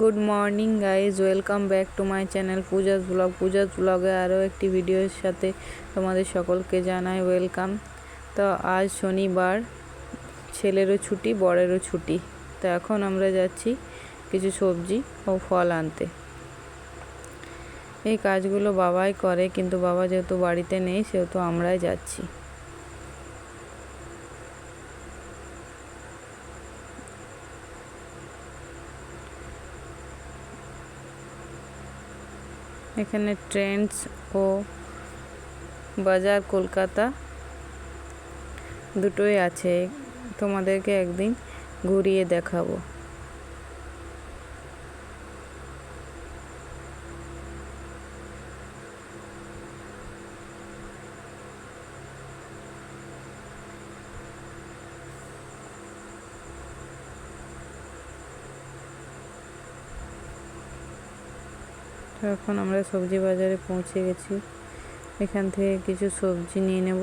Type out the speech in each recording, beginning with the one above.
Good morning guys welcome back to my channel Puja's vlog Puja's ব্লগে আরও একটি ভিডিওর সাথে তোমাদের সকলকে জানাই ওয়েলকাম তো আজ শনিবার, ছেলেরও ছুটি, বরেরও ছুটি। তো এখন আমরা যাচ্ছি কিছু সবজি ও ফল আনতে। এই কাজগুলো বাবাই করে, কিন্তু বাবা যেহেতু বাড়িতে নেই, সেহেতু আমরাই যাচ্ছি। এখানে ট্রেন্ডস ও বাজার কলকাতা দুটোই আছে। তোমাদেরকে একদিন ঘুরিয়ে দেখাবো। এখন আমরা সবজি বাজারে পৌঁছে গেছি। এখান থেকে কিছু সবজি নিয়ে নেব।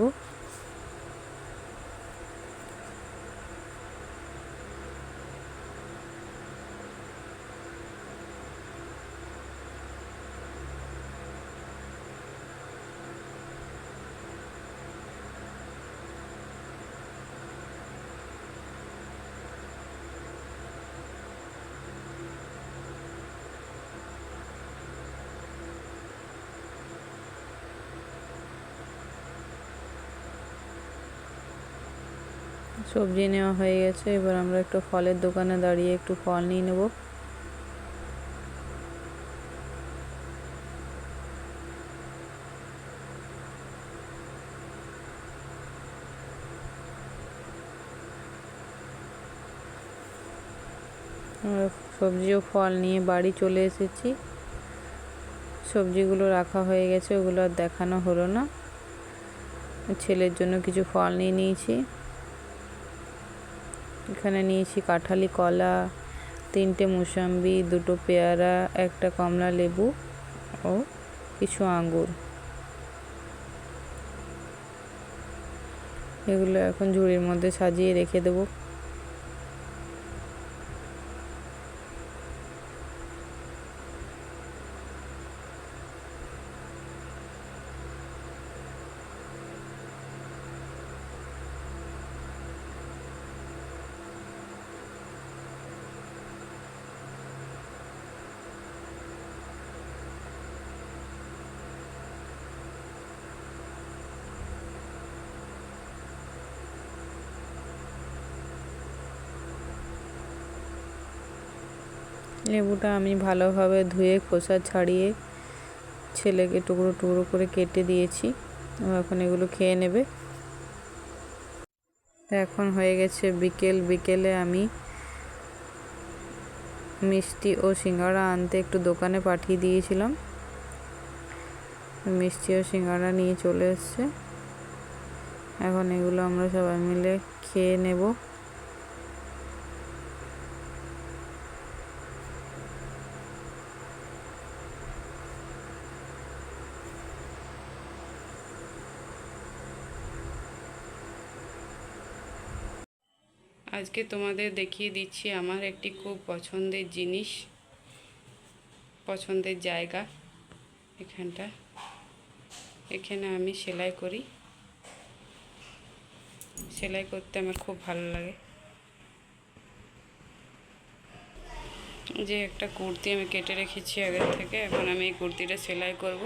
সবজি নেওয়া হয়ে গেছে, এবার আমরা একটু ফলের দোকানে দাঁড়িয়ে একটু ফল নিয়ে নেব। সবজি ও ফল নিয়ে বাড়ি চলে এসেছি। সবজিগুলো রাখা হয়ে গেছে, ওগুলো আর দেখানো হলো না। ছেলের জন্য কিছু ফল নিয়ে নিয়েছি। এখানে নিয়েছি কাঁঠালি, কলা, তিনটে মুসাম্বি, দুটো পেয়ারা, একটা কমলা লেবু ও কিছু আঙ্গুর। এগুলো এখন ঝুড়ির মধ্যে সাজিয়ে রেখে দেবো। লেবুটা আমি ভালোভাবে ধুয়ে খোসা ছাড়িয়ে ছেলেকে টুকরো টুকরো করে কেটে দিয়েছি। ও এখন এগুলো খেয়ে নেবে। এখন হয়ে গেছে বিকেল। বিকেলে আমি মিষ্টি ও সিঙ্গাড়া আনতে একটু দোকানে পাঠিয়ে দিয়েছিলাম। মিষ্টি ও সিঙ্গাড়া নিয়ে চলে এসছে। এখন এগুলো আমরা সবাই মিলে খেয়ে নেব। আজকে তোমাদের দেখিয়ে দিচ্ছি আমার একটি খুব পছন্দের জিনিস, পছন্দের জায়গা এখানটা। এখানে আমি সেলাই করি। সেলাই করতে আমার খুব ভালো লাগে। যে একটা কুর্তি আমি কেটে রেখেছি আগের থেকে, এখন আমি এই কুর্তিটা সেলাই করব।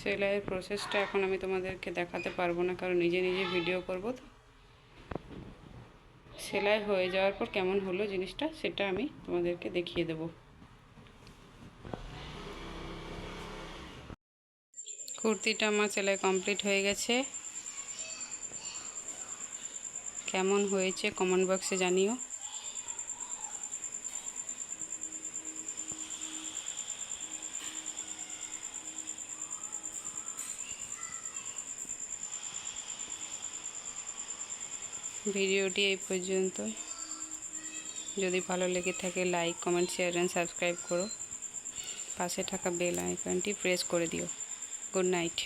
সেলাইয়ের প্রসেসটা এখন আমি তোমাদেরকে দেখাতে পারব না, কারণ নিজে নিজে ভিডিও করব তো। সেলাই হয়ে যাওয়ার পর কেমন হলো জিনিসটা সেটা আমি তোমাদেরকে দেখিয়ে দেব। কুর্তিটা আমার সেলাই কমপ্লিট হয়ে গেছে। কেমন হয়েছে কমেন্ট বক্সে জানিও। ভিডিওটি এই পর্যন্ত। যদি ভালো লেগে থাকে like comment share and subscribe করো। পাশে থাকা বেল আইকনটি প্রেস করে দিও। Good night